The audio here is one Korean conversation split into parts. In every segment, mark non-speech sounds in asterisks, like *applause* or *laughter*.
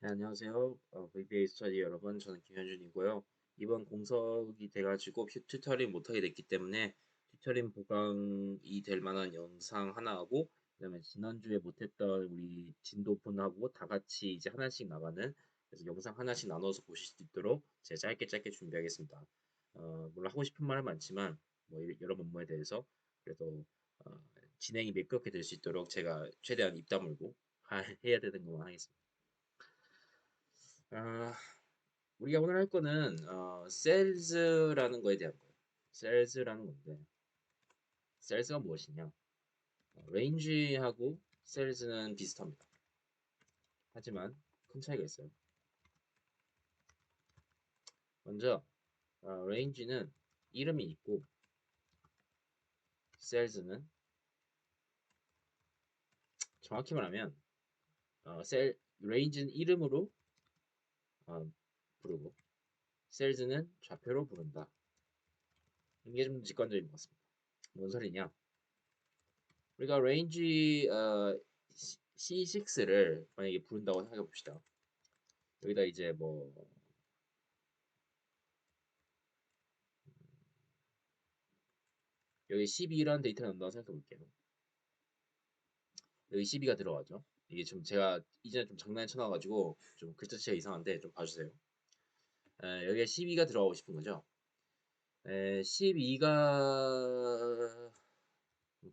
네, 안녕하세요. 어, VBA 스터디 여러분, 저는 김현준이고요. 이번 공석이 돼가지고 튜- 튜터링 못하게 됐기 때문에 튜터링 보강이 될 만한 영상 하나 하고, 그다음에 지난주에 못했던 우리 진도분하고 다 같이 이제 하나씩 나가는 그래서 영상 하나씩 나눠서 보실 수 있도록 제가 짧게 짧게 준비하겠습니다. 어, 물론 하고 싶은 말은 많지만 뭐 이- 여러 업무에 대해서 그래도 어, 진행이 매끄럽게 될 수 있도록 제가 최대한 입 다물고 하- 해야 되는 것만 하겠습니다. 아, 우리가 오늘 할 거는 어, 셀즈라는 거에 대한 거예요. 셀즈라는 건데 셀즈가 무엇이냐? 어, 레인지하고 셀즈는 비슷합니다. 하지만 큰 차이가 있어요. 먼저 어, 레인지는 이름이 있고 셀즈는 정확히 말하면 어, 셀 레인지는 이름으로 어, 부르고 셀즈는 좌표로 부른다. 이게 좀 직관적인 것 같습니다. 뭔 소리냐? 우리가 레인지 어, C6를 만약에 부른다고 생각해 봅시다. 여기다 이제 뭐 여기 12라는 데이터가 나온다고 생각해 볼게요. 여기 12가 들어가죠. 이게 좀 제가 이전에 좀 장난에 쳐놔가지고 좀 글자체가 이상한데 좀 봐주세요. 에, 여기에 12가 들어가고 싶은 거죠. 에, 12가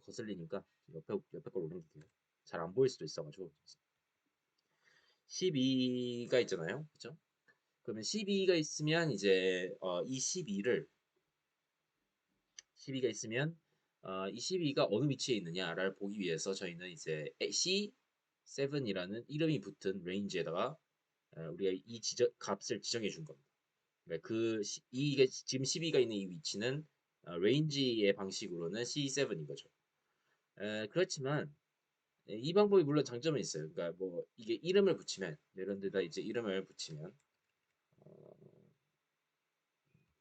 거슬리니까 옆에 옆에 걸 올려볼게요. 잘 안 보일 수도 있어가지고 12가 있잖아요, 그렇죠? 그러면 12가 있으면 이제 어, 이 12를 12가 있으면 어, 이 12가 어느 위치에 있느냐를 보기 위해서 저희는 이제 C7이라는 이름이 붙은 레인지에다가 어, 우리가 이 지정, 값을 지정해 준 겁니다. 그러니까 그 시, 이게 지금 12가 있는 이 위치는 어, 레인지의 방식으로는 C7인 거죠. 에, 그렇지만 에, 이 방법이 물론 장점은 있어요. 그러니까 뭐 이게 이름을 붙이면 이런 데다 이제 이름을 붙이면 어,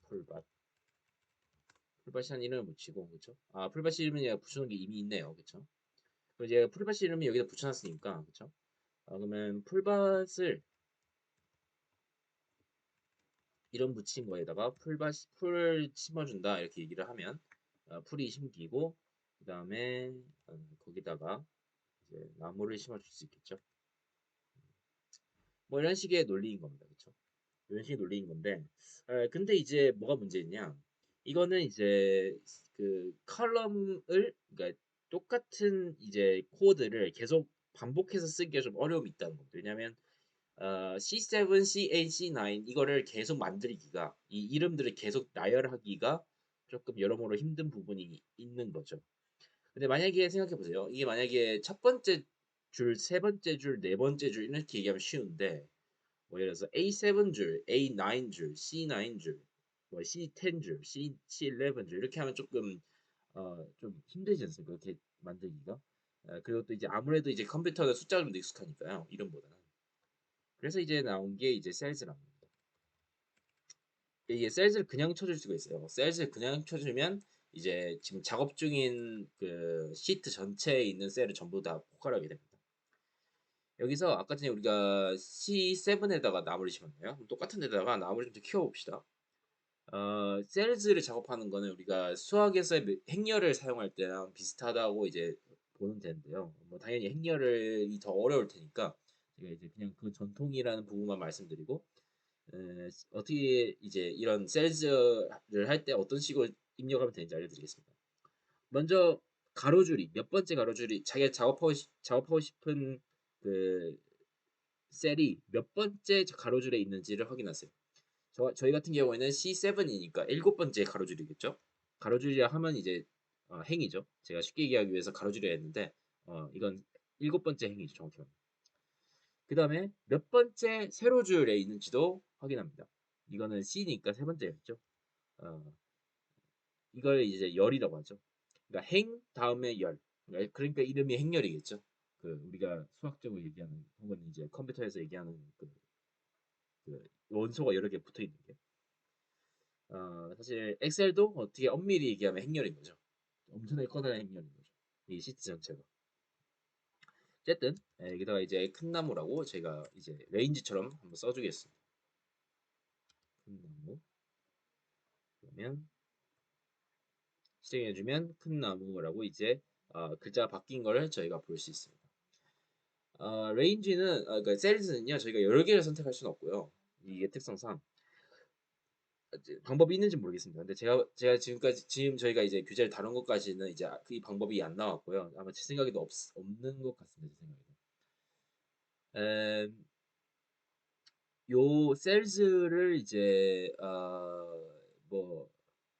풀밭 풀밭이라는 이름을 붙이고 그렇죠? 아 풀밭 얘가 붙여놓은 게 이미 있네요. 그렇죠? 그럼 이제 풀밭 이름을 여기다 붙여놨으니까 그렇죠? 아, 그러면 풀밭을 이름 붙인 거에다가 풀밭 풀을 심어준다 이렇게 얘기를 하면 어, 풀이 심기고 그 다음에 어, 거기다가 이제 나무를 심어줄 수 있겠죠. 뭐 이런 식의 논리인 겁니다. 그렇죠? 이런 식의 논리인 건데 에, 근데 이제 뭐가 문제냐 이거는 이제 그 컬럼을 그러니까 똑같은 이제 코드를 계속 반복해서 쓰기가 좀 어려움이 있다는 겁니다. 왜냐하면 어, C7, C8, C9 이거를 계속 만들기가 이 이름들을 계속 나열하기가 조금 여러모로 힘든 부분이 있는 거죠. 근데 만약에 생각해 보세요. 이게 만약에 첫 번째 줄, 세 번째 줄, 네 번째 줄 이렇게 얘기하면 쉬운데 뭐 예를 들어서 A7 줄, A9 줄, C9 줄, 뭐 C10 줄, C, C11 줄 이렇게 하면 조금 어, 좀 힘들지 않습니까? 그렇게 만들기가. 어, 그리고 또 이제 아무래도 이제 컴퓨터는 숫자가 좀더 익숙하니까요. 이름보다는. 그래서 이제 나온 게 이제 셀즈라는 겁니다. 이게 셀즈를 그냥 쳐줄 수가 있어요. 셀즈를 그냥 쳐주면 이제 지금 작업 중인 그 시트 전체에 있는 셀을 전부 다 포괄하게 됩니다. 여기서 아까 전에 우리가 C7에다가 나무를 심었나요? 그럼 똑같은 데다가 나무를 좀 더 키워봅시다. 어, 셀즈를 작업하는 거는 우리가 수학에서의 행렬을 사용할 때랑 비슷하다고 이제 보는 되는데요. 뭐 당연히 행렬이 더 어려울 테니까 제가 이제 그냥 그 전통이라는 부분만 말씀드리고 에, 어떻게 이제 이런 셀즈를 할 때 어떤 식으로 입력하면 되는지 알려드리겠습니다. 먼저 가로줄이 몇 번째 가로줄이 자기가 작업하고, 싶, 작업하고 싶은 그 셀이 몇 번째 가로줄에 있는지를 확인하세요. 저, 저희 같은 경우에는 C7이니까 일곱 번째 가로줄이겠죠. 가로줄이라 하면 이제 어, 행이죠. 제가 쉽게 얘기하기 위해서 가로줄이라 했는데 어, 이건 일곱 번째 행이죠. 정확히. 그 다음에 몇 번째 세로줄에 있는지도 확인합니다. 이거는 C니까 세 번째였죠. 어, 이걸 이제 열이라고 하죠. 그러니까 행 다음에 열. 그러니까 이름이 행열이겠죠. 그 우리가 수학적으로 얘기하는 혹은 이제 컴퓨터에서 얘기하는 그, 그 원소가 여러 개 붙어 있는 게. 어, 사실 엑셀도 어떻게 엄밀히 얘기하면 행렬인 거죠. 엄청나게 커다란 행렬인 거죠. 이 시트 전체가. 어쨌든 예, 여기다가 이제 큰 나무라고 제가 이제 레인지처럼 한번 써주겠습니다. 큰 나무 그러면 실행해주면 큰 나무라고 이제 어, 글자 바뀐 거를 저희가 볼 수 있습니다. 어, 레인지는 어, 그러니까 셀즈는요 저희가 여러 개를 선택할 수는 없고요. 이게 특성상 방법이 있는지 모르겠습니다. 근데 제가 제가 지금까지 지금 저희가 이제 규제를 다룬 것까지는 이제 그 방법이 안 나왔고요. 아마 제 생각에도 없, 없는 것 같습니다. 제 생각에도. 음, 요 셀즈를 이제 어 뭐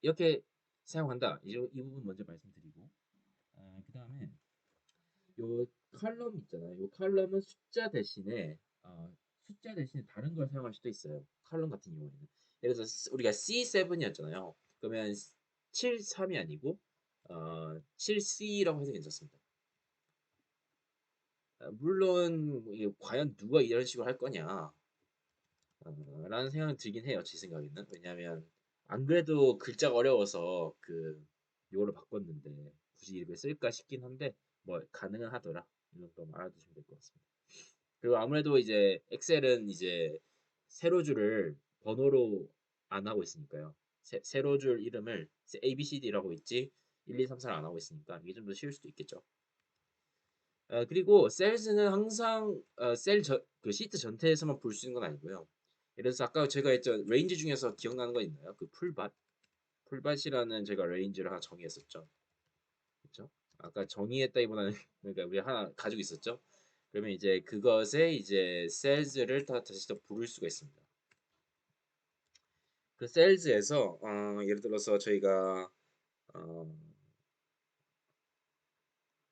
이렇게 사용한다. 이, 이 부분 먼저 말씀드리고 어, 그 다음에 요 칼럼 있잖아요. 요 칼럼은 숫자 대신에 어, 숫자 대신에 다른 걸 사용할 수도 있어요. 칼럼 같은 경우에는 예를 들어서 우리가 C7이었잖아요. 그러면 73이 아니고 어, 7C라고 해도 괜찮습니다. 어, 물론 이게 과연 누가 이런 식으로 할 거냐 어, 라는 생각이 들긴 해요. 제 생각에는. 왜냐하면 안 그래도 글자가 어려워서 그 요거를 바꿨는데 굳이 이렇게 쓸까 싶긴 한데 뭐 가능은 하더라. 이 정도 알아두시면 될 것 같습니다. 그리고 아무래도 이제 엑셀은 이제 세로줄을 번호로 안 하고 있으니까요. 세, 세로줄 이름을 A, B, C, D라고 있지 1, 2, 3, 4를 안 하고 있으니까 이게 좀 더 쉬울 수도 있겠죠. 어, 그리고 셀즈는 항상 어, 셀 저, 그 시트 전체에서만 볼 수 있는 건 아니고요. 예를 들어서 아까 제가 했죠 레인지 중에서 기억나는 거 있나요? 그 풀밭 풀밭이라는 제가 레인지를 하나 정의했었죠. 아까 정의했다기보다는 *laughs* 그러니까 우리 하나 가지고 있었죠. 그러면 이제 그것에 이제 셀즈를 다 다시 더 부를 수가 있습니다. 그 셀즈에서 어, 예를 들어서 저희가 어,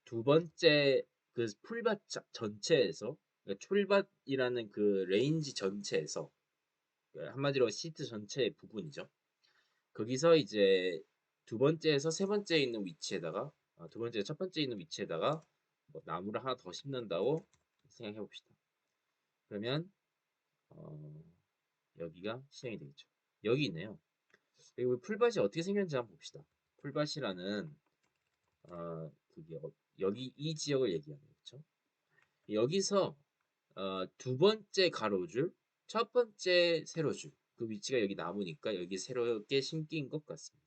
두 번째 그 풀밭 전체에서 그러니까 풀밭이라는 그 레인지 전체에서 그 한마디로 시트 전체 부분이죠. 거기서 이제 두 번째에서 세 번째 있는 위치에다가 아, 두 번째 첫 번째 있는 위치에다가 뭐 나무를 하나 더 심는다고 생각해 봅시다. 그러면 어, 여기가 실행이 되겠죠. 여기 있네요. 그리고 풀밭이 어떻게 생겼는지 한번 봅시다. 풀밭이라는 어, 그게 어, 여기 이 지역을 얘기하는 거죠. 여기서 어, 두 번째 가로줄, 첫 번째 세로줄 그 위치가 여기 나무니까 여기 새롭게 심기인 것 같습니다.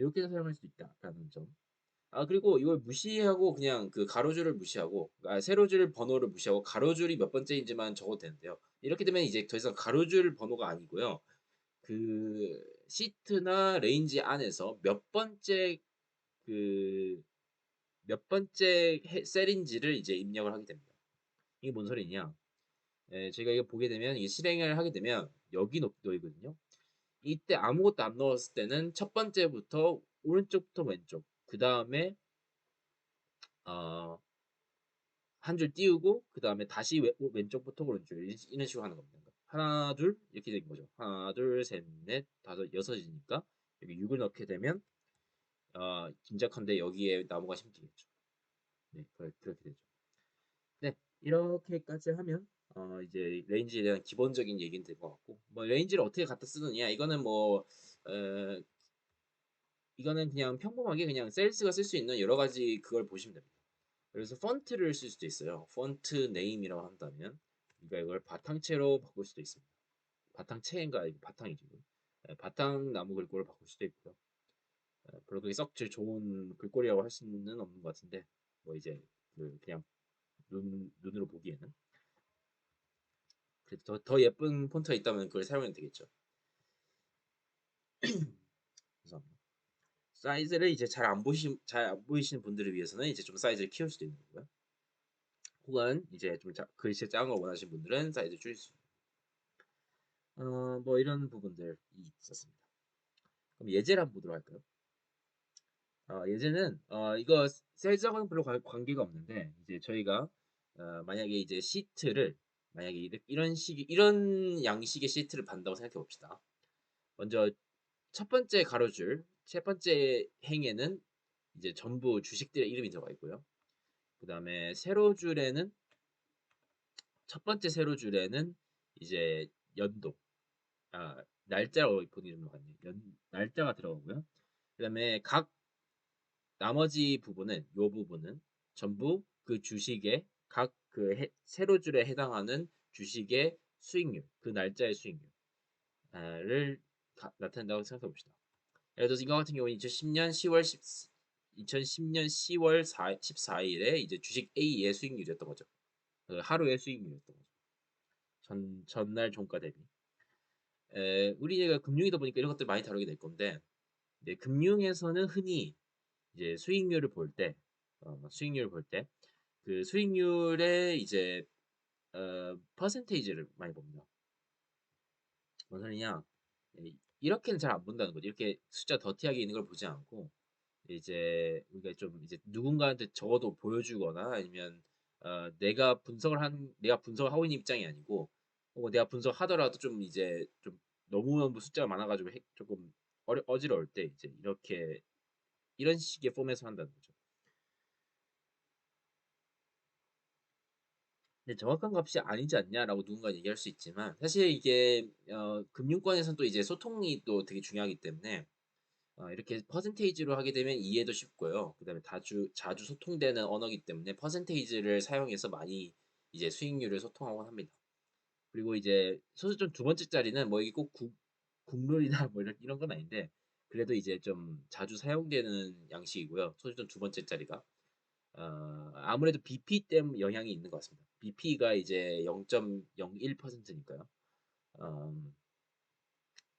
이렇게 사용할 수 있다라는 점. 아 그리고 이걸 무시하고 그냥 그 가로줄을 무시하고 아, 세로줄 번호를 무시하고 가로줄이 몇 번째인지만 적어도 되는데요. 이렇게 되면 이제 더 이상 가로줄 번호가 아니고요. 그 시트나 레인지 안에서 몇 번째 그 몇 번째 셀인지를 이제 입력을 하게 됩니다. 이게 뭔 소리냐? 예, 제가 이거 보게 되면 이 실행을 하게 되면 여기 놓이거든요. 이때 아무것도 안 넣었을 때는 첫 번째부터 오른쪽부터 왼쪽 그 다음에 어, 한 줄 띄우고 그 다음에 다시 왼, 왼쪽부터 오른쪽 이런 식으로 하는 겁니다. 하나 둘 이렇게 된 거죠. 하나 둘셋넷 다섯 여섯이니까 여기 6을 넣게 되면 어, 짐작한데 여기에 나무가 심기겠죠. 네, 그렇게 되죠. 네, 이렇게까지 하면 어, 이제 레인지에 대한 기본적인 얘기는 될 것 같고 뭐 레인지를 어떻게 갖다 쓰느냐 이거는 뭐 어, 이거는 그냥 평범하게 그냥 셀스가 쓸 수 있는 여러 가지 그걸 보시면 됩니다. 그래서 펀트를 쓸 수도 있어요. 펀트 네임이라고 한다면 그러니까 이걸 바탕체로 바꿀 수도 있습니다. 바탕체인가 바탕이죠. 네, 바탕 나무 글꼴을 바꿀 수도 있고요. 네, 별로 그게 썩 좋은 글꼴이라고 할 수는 없는 것 같은데 뭐 이제 그 그냥 눈 눈으로 보기에는 더, 더 예쁜 폰트가 있다면 그걸 사용해도 되겠죠. *clears throat* 감사합니다. 사이즈를 이제 잘 안 보시 잘 안 보이시는 분들을 위해서는 이제 좀 사이즈를 키울 수도 있는 거고요. 혹은 이제 좀 자, 글씨 작은 걸 원하시는 분들은 사이즈 줄일 수 있는. 어, 뭐 이런 부분들이 있었습니다. 그럼 예제를 한번 보도록 할까요? 어, 예제는 어, 이거 사이즈하고는 별로 관 계가 없는데 이제 저희가 어, 만약에 이제 시트를 만약에 이런 식이 이런 양식의 시트를 받는다고 생각해 봅시다. 먼저 첫 번째 가로줄, 첫 번째 행에는 이제 전부 주식들의 이름이 들어가 있고요. 그 다음에 세로 줄에는 첫 번째 세로 줄에는 이제 연도, 아좀 같네요. 연 날짜가 들어가고요. 그 다음에 각 나머지 부분은 요 부분은 전부 그 주식의 각 그 세로줄에 해당하는 주식의 수익률, 그 날짜의 수익률을 나타낸다고 생각해 봅시다. 예를 들어서 이거 같은 경우는 2010년 10월 10, 2010년 10월 4, 14일에 이제 주식 A의 수익률이었던 거죠. 그 하루의 수익률이었던 거죠. 전 전날 종가 대비. 에, 우리가 금융이다 보니까 이런 것들 많이 다루게 될 건데, 금융에서는 흔히 이제 수익률을 볼 때, 어, 수익률을 볼 때, 그 수익률의 이제 어, 퍼센테이지를 많이 봅니다. 뭔 소리냐? 이렇게는 잘 안 본다는 거죠. 이렇게 숫자 더티하게 있는 걸 보지 않고 이제 우리가 좀 이제 누군가한테 적어도 보여주거나 아니면 어, 내가 분석을 한 내가 분석을 하고 있는 입장이 아니고 어, 내가 분석하더라도 좀 이제 좀 너무 너무 숫자가 많아가지고 조금 어지러울 때 이제 이렇게 이런 식의 폼에서 한다는 거죠. 근데 정확한 값이 아니지 않냐라고 누군가 얘기할 수 있지만 사실 이게 어, 금융권에서는 또 이제 소통이 또 되게 중요하기 때문에 어, 이렇게 퍼센테이지로 하게 되면 이해도 쉽고요. 그다음에 자주 자주 소통되는 언어기 때문에 퍼센테이지를 사용해서 많이 이제 수익률을 소통하곤 합니다. 그리고 이제 소수점 두 번째 자리는 뭐 이게 꼭 국, 국룰이나 *laughs* 뭐 이런, 이런 건 아닌데 그래도 이제 좀 자주 사용되는 양식이고요. 소수점 두 번째 자리가 어, 아무래도 BP 때문에 영향이 있는 것 같습니다. BP가 이제 0.01%니까요. 음,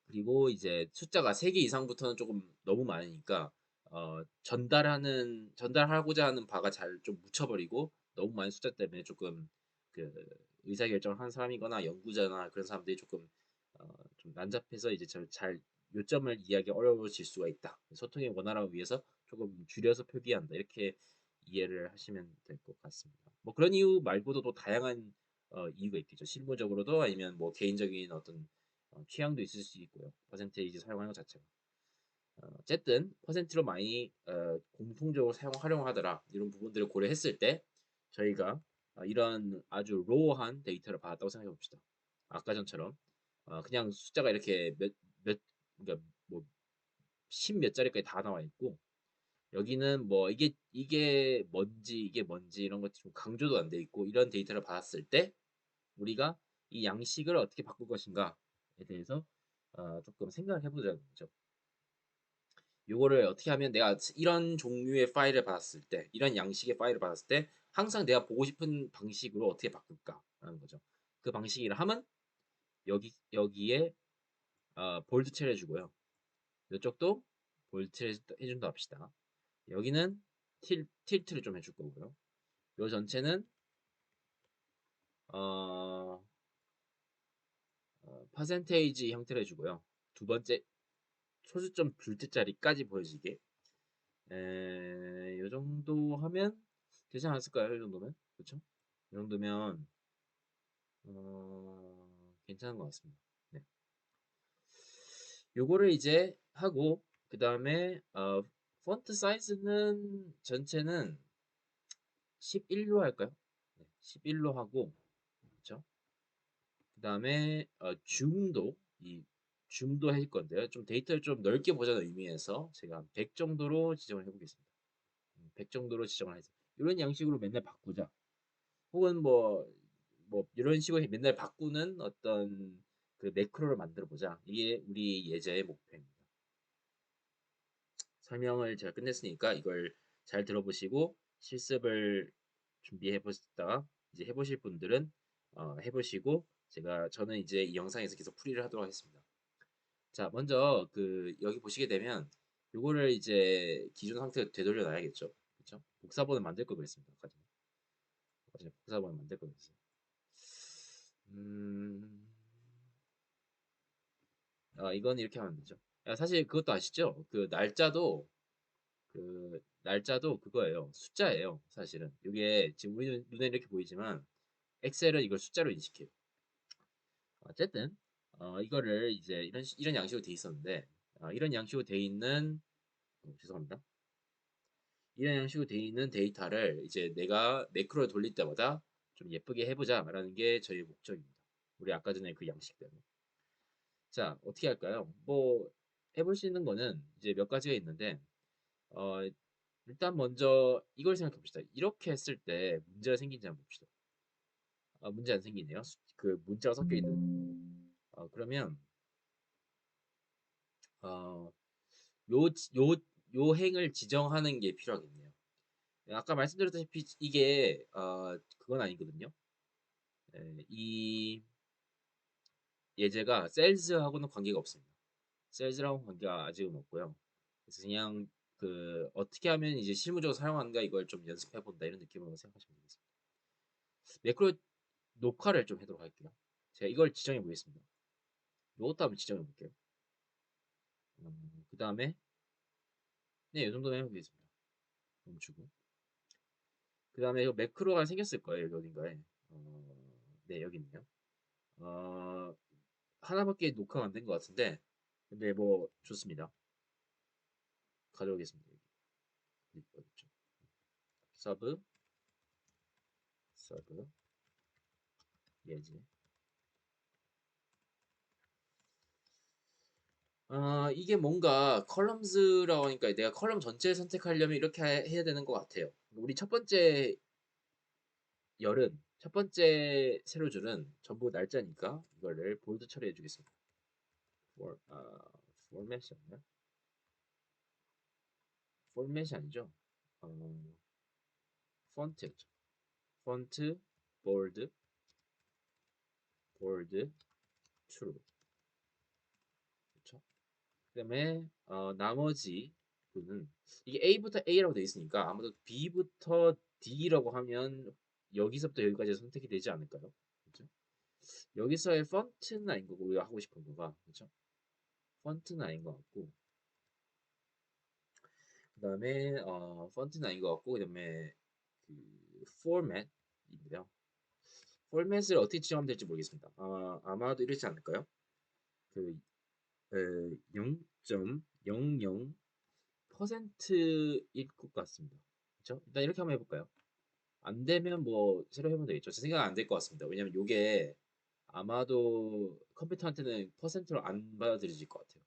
그리고 이제 숫자가 3개 이상부터는 조금 너무 많으니까 어, 전달하는 전달하고자 하는 바가 잘 좀 묻혀버리고 너무 많은 숫자 때문에 조금 그 의사결정을 한 사람이거나 연구자나 그런 사람들이 조금 어, 좀 난잡해서 이제 잘 요점을 이해하기 어려워질 수가 있다. 소통의 원활함을 위해서 조금 줄여서 표기한다. 이렇게 이해를 하시면 될 것 같습니다. 뭐 그런 이유 말고도 또 다양한 어, 이유가 있겠죠. 실무적으로도 아니면 뭐 개인적인 어떤 어, 취향도 있을 수 있고요. 퍼센테이지 사용하는 것 자체가. 어, 어쨌든 퍼센트로 많이 어, 공통적으로 사용 활용하더라 이런 부분들을 고려했을 때 저희가 어, 이런 아주 로우한 데이터를 받았다고 생각해 봅시다. 아까 전처럼 어, 그냥 숫자가 이렇게 몇 몇 그러니까 뭐십 몇 자리까지 다 나와 있고 여기는 뭐 이게 이게 뭔지 이게 뭔지 이런 것들이 좀 강조도 안 돼 있고 이런 데이터를 받았을 때 우리가 이 양식을 어떻게 바꿀 것인가에 대해서 어, 조금 생각을 해보자는 거죠. 요거를 어떻게 하면 내가 이런 종류의 파일을 받았을 때 이런 양식의 파일을 받았을 때 항상 내가 보고 싶은 방식으로 어떻게 바꿀까라는 거죠. 그 방식이라 하면 여기 여기에 어, 볼드 칠해주고요. 이쪽도 볼드 해준다 합시다. 여기는 틸, 틸트를 좀 해줄 거고요. 요 전체는 어, 어 퍼센테이지 형태로 해주고요. 두 번째 소수점 둘째 자리까지 보여지게 에, 요 정도 하면 되지 않았을까요? 이 정도면 그렇죠? 이 정도면 어, 괜찮은 것 같습니다. 네. 요거를 이제 하고 그 다음에 어, 폰트 사이즈는 전체는 11로 할까요? 네, 11로 하고 그렇죠? 그 다음에 어, 줌도 이 줌도 할 건데요. 좀 데이터를 좀 넓게 보자는 의미에서 제가 100 정도로 지정을 해보겠습니다. 100 음, 정도로 지정을 해서 이런 양식으로 맨날 바꾸자. 혹은 뭐, 뭐 이런 식으로 맨날 바꾸는 어떤 그 매크로를 만들어 보자. 이게 우리 예제의 목표입니다. 설명을 제가 끝냈으니까 이걸 잘 들어보시고 실습을 준비해 보시다가 이제 해보실 분들은 어, 해보시고 제가 저는 이제 이 영상에서 계속 풀이를 하도록 하겠습니다. 자 먼저 그 여기 보시게 되면 요거를 이제 기존 상태로 되돌려 놔야겠죠. 그렇죠? 복사본을 만들 걸 그랬습니다. 아까 전에 복사본을 만들 걸 그랬어요. 음... 아, 이건 이렇게 하면 되죠. 사실 그것도 아시죠? 그 날짜도 그 날짜도 그거예요. 숫자예요. 사실은 이게 지금 우리 눈에 이렇게 보이지만 엑셀은 이걸 숫자로 인식해요. 어쨌든 어, 이거를 이제 이런 이런 양식으로 돼 있었는데 어, 이런 양식으로 돼 있는 어, 죄송합니다. 이런 양식으로 돼 있는 데이터를 이제 내가 매크로를 돌릴 때마다 좀 예쁘게 해보자라는 게 저희 목적입니다. 우리 아까 전에 그 양식대로. 자 어떻게 할까요? 뭐 해볼 수 있는 거는 이제 몇 가지가 있는데 어, 일단 먼저 이걸 생각해 봅시다. 이렇게 했을 때 문제가 생긴지 한번 봅시다. 아, 문제 안 생기네요. 수- 그 문자가 섞여 있는. 어, 그러면 어, 요, 지- 요, 요 행을 지정하는 게 필요하겠네요. 아까 말씀드렸다시피 이게 어, 그건 아니거든요. 예, 이 예제가 셀즈하고는 관계가 없습니다. 셀즈랑은 관계가 아직은 없고요. 그래서 그냥 그 어떻게 하면 이제 실무적으로 사용하는가 이걸 좀 연습해 본다 이런 느낌으로 생각하시면 되겠습니다. 매크로 녹화를 좀 해도록 할게요. 제가 이걸 지정해 보겠습니다. 이것도 한번 지정해 볼게요. 음, 그 다음에 네, 이 정도면 해보겠습니다. 멈추고 그 다음에 이거 매크로가 생겼을 거예요. 여기 어딘가에 어, 네, 여기 있네요. 어, 하나밖에 녹화가 안된것 같은데 근데 뭐 좋습니다. 가져오겠습니다. 여기 어딨죠? 서브 서브 예제 아 이게 뭔가 컬럼즈라고 하니까 내가 컬럼 전체 선택하려면 이렇게 해- 해야 되는 것 같아요. 우리 첫 번째 열은 첫 번째 세로줄은 전부 날짜니까 이거를 볼드 처리해 주겠습니다. For, 아, 포맷이었나? 포맷이 아니죠. 어, 폰트였죠. 폰트, 볼드, 볼드, 트루. 그렇죠? 그다음에 어, 나머지 부분은 이게 A부터 A라고 되어 있으니까 아무래도 B부터 D라고 하면 여기서부터 여기까지 선택이 되지 않을까요? 그렇죠? 여기서의 폰트는 아닌 거고 우리가 하고 싶은 거가 그렇죠? 폰트는 아닌 것 같고 그 다음에 어, 폰트는 아닌 것 같고 그 다음에 그 포맷인데요. 포맷을 어떻게 지정하면 될지 모르겠습니다. 아, 아마도 이렇지 않을까요? 그 0.00%일 것 같습니다. 그렇죠? 일단 이렇게 한번 해볼까요? 안 되면 뭐 새로 해보면 되겠죠. 제 생각은 안 될 것 같습니다. 왜냐면 이게 아마도 컴퓨터한테는 퍼센트로 안 받아들여질 것 같아요.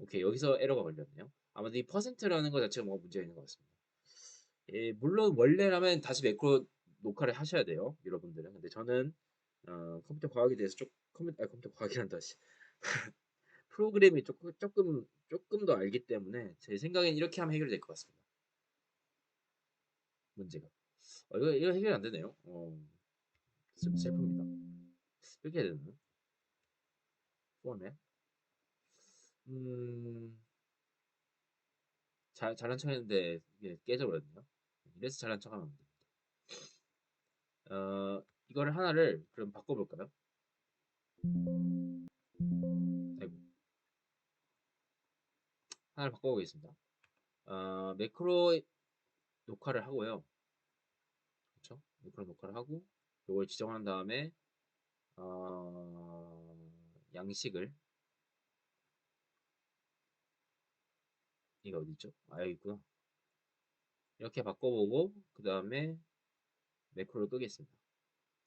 오케이 여기서 에러가 걸렸네요. 아마도 이 퍼센트라는 것 자체가 뭔가 문제가 있는 것 같습니다. 예, 물론 원래라면 다시 매크로 녹화를 하셔야 돼요, 여러분들은. 근데 저는 어, 컴퓨터 과학에 대해서 좀 컴퓨터 아, 컴퓨터 과학이란다. 씨. *laughs* 프로그램이 조금 조금 조금 더 알기 때문에 제 생각엔 이렇게 하면 해결될 것 같습니다. 문제가. 어, 이거 이거 해결 안 되네요. 어, 슬- 슬픕니다. 이렇게 해야 되나? 포맷. 음, 잘 잘한 척 했는데 이게 깨져버렸네요. 이래서 잘한 척 하면 안 됩니다. 어, 이거를 하나를 그럼 바꿔볼까요? 아이고. 하나를 바꿔보겠습니다. 어, 매크로 녹화를 하고요. 그렇죠? 매크로 녹화를 하고 이걸 지정한 다음에 어, 양식을 이거 어디 있죠? 아 여기 있구나. 이렇게 바꿔보고 그 다음에 매크로를 끄겠습니다.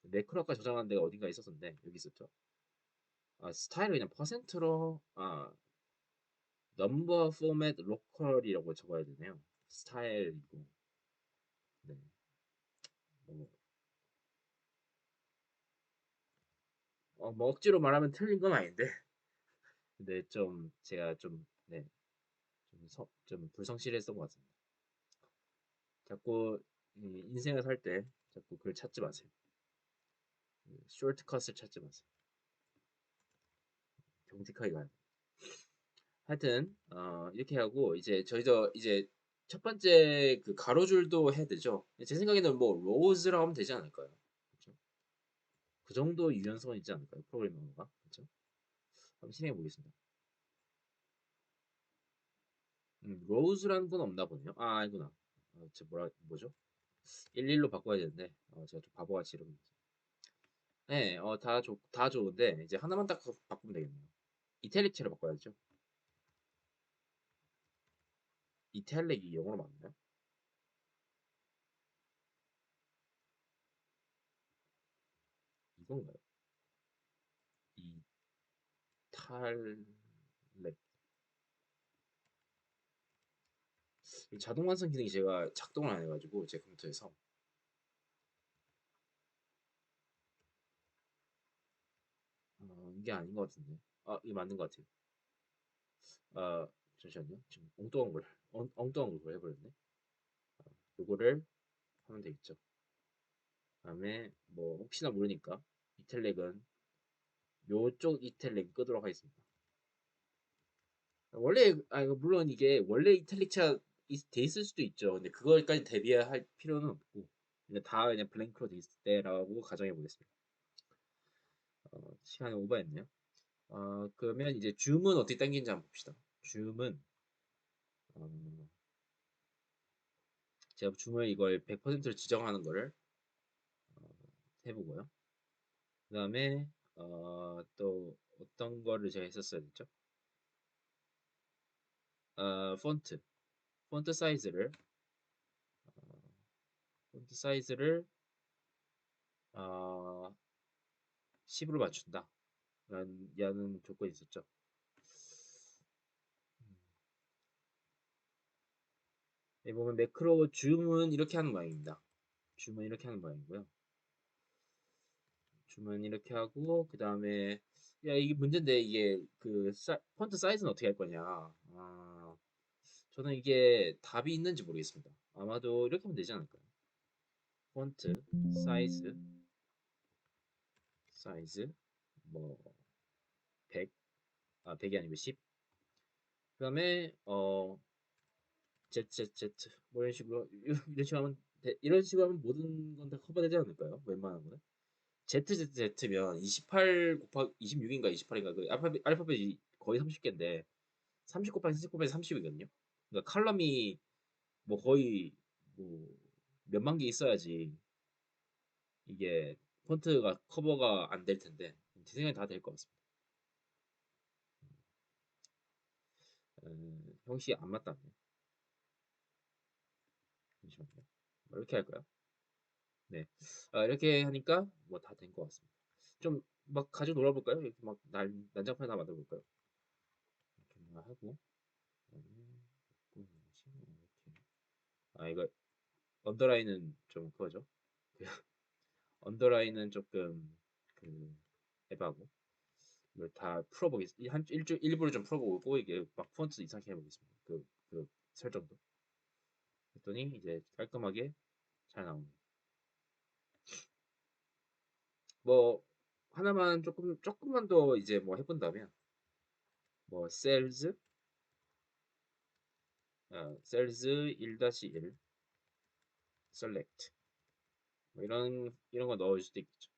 매크로 아까 저장한 데가 어딘가 있었는데 여기 있었죠? 아 스타일을 그냥 퍼센트로 아 넘버 포맷 로컬이라고 적어야 되네요. 스타일이고 네. 뭐, 어, 뭐 억지로 말하면 틀린 건 아닌데 근데 좀 제가 좀 네. 좀, 서, 좀 불성실했던 것 같습니다. 자꾸 이 인생을 살 때 자꾸 그걸 찾지 마세요. 쇼트컷을 찾지 마세요. 정직하게 가요. 하여튼 어, 이렇게 하고 이제 저희도 이제 첫 번째 그 가로줄도 해야 되죠. 제 생각에는 뭐 로우즈라고 하면 되지 않을까요? 그 정도 유연성은 있지 않을까요? 프로그래머가 그렇죠? 한번 실행해 보겠습니다. 음, 로우즈라는 건 없나 보네요. 아, 아니구나. 어, 저 뭐라 뭐죠? 11로 바꿔야 되는데 어, 제가 좀 바보같이 이러고 있어요. 네, 어, 다, 좋, 다 좋은데 이제 하나만 딱 바꾸면 되겠네요. 이탈릭체로 바꿔야죠. 이탈릭이 영어로 맞나요? 건가요? 이 탈렉 이 자동 완성 기능이 제가 작동을 안 해가지고 제 컴퓨터에서 어, 이게 아닌 것 같은데. 아, 이게 맞는 것 같아요. 아, 잠시만요. 지금 엉뚱한 걸, 엉, 엉뚱한 걸 해버렸네. 아, 요거를 하면 되겠죠. 다음에 뭐 혹시나 모르니까 이 텔렉은 요쪽 이텔렉 끄도록 하겠습니다. 원래 아 물론 이게 원래 이탈릭차 돼 있을 수도 있죠. 근데 그걸까지 대비할 필요는 없고 그냥 다 그냥 블랭크로 돼 있을 때라고 가정해 보겠습니다. 어, 시간이 오버했네요. 어, 그러면 이제 줌은 어떻게 당기는지 한번 봅시다. 줌은 어, 제가 줌을 이걸 100%를 지정하는 거를 어, 해보고요. 그 다음에 어, 또 어떤 거를 제가 했었어야 됐죠? 어, 폰트. 폰트 사이즈를. 어, 폰트 사이즈를 어, 10으로 맞춘다. 라는, 라는 조건이 있었죠. 음. 여기 보면 매크로 줌은 이렇게 하는 모양입니다. 줌은 이렇게 하는 모양이고요 줌은 이렇게 하고 그 다음에 야 이게 문제인데 이게 그 사, 폰트 사이즈는 어떻게 할 거냐 아, 저는 이게 답이 있는지 모르겠습니다 아마도 이렇게 하면 되지 않을까요 폰트 사이즈 사이즈 뭐 100, 아 100이 아니고 10. 그 다음에 어 Z Z Z 뭐 이런 식으로 *laughs* 이런 식으로 하면 이런 식으로 하면 모든 건 다 커버되지 않을까요? 웬만한 거는 Z Z Z면 28 곱하기 26인가 28인가 그 알파벳 알파벳이 거의 30개인데 30 곱하기 30 곱하기 30이거든요. 그러니까 칼럼이 뭐 거의 뭐 몇만 개 있어야지 이게 폰트가 커버가 안 될 텐데 제 생각에 다될 것 같습니다. 음, 형식이 안 맞다네. 잠시만요. 뭐 이렇게 할까요? 네. 아, 이렇게 하니까 뭐 다 된 것 같습니다. 좀 막 가지고 놀아볼까요? 이렇게 막 날, 난장판 하나 만들어볼까요? 이렇게 하고 이렇게 아 이거 언더라인은 좀 그거죠. *laughs* 언더라인은 조금 그 해봐고 이걸 다 풀어보겠습니다. 한 일주 일부를 좀 풀어보고 이게 막 폰트 이상하게 해보겠습니다. 그, 그 설정도. 했더니 이제 깔끔하게 잘 나옵니다. 뭐 하나만 조금 조금만 더 이제 뭐 해본다면 뭐 셀즈 어, 셀즈 1-1 select 뭐 이런 이런 거 넣을 수도 있겠죠.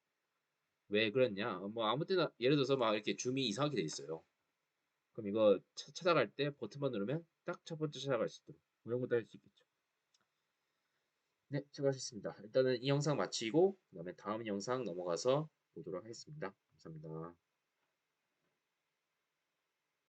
왜 그랬냐? 뭐 아무 때나 예를 들어서 막 이렇게 줌이 이상하게 돼 있어요. 그럼 이거 차, 찾아갈 때 버튼만 누르면 딱 첫 번째 찾아갈 수 있도록 뭐 이런 것도 할 수 있겠죠. 네, 수고하셨습니다. 일단은 이 영상 마치고 그 다음에 다음 영상 넘어가서 보도록 하겠습니다. 감사합니다.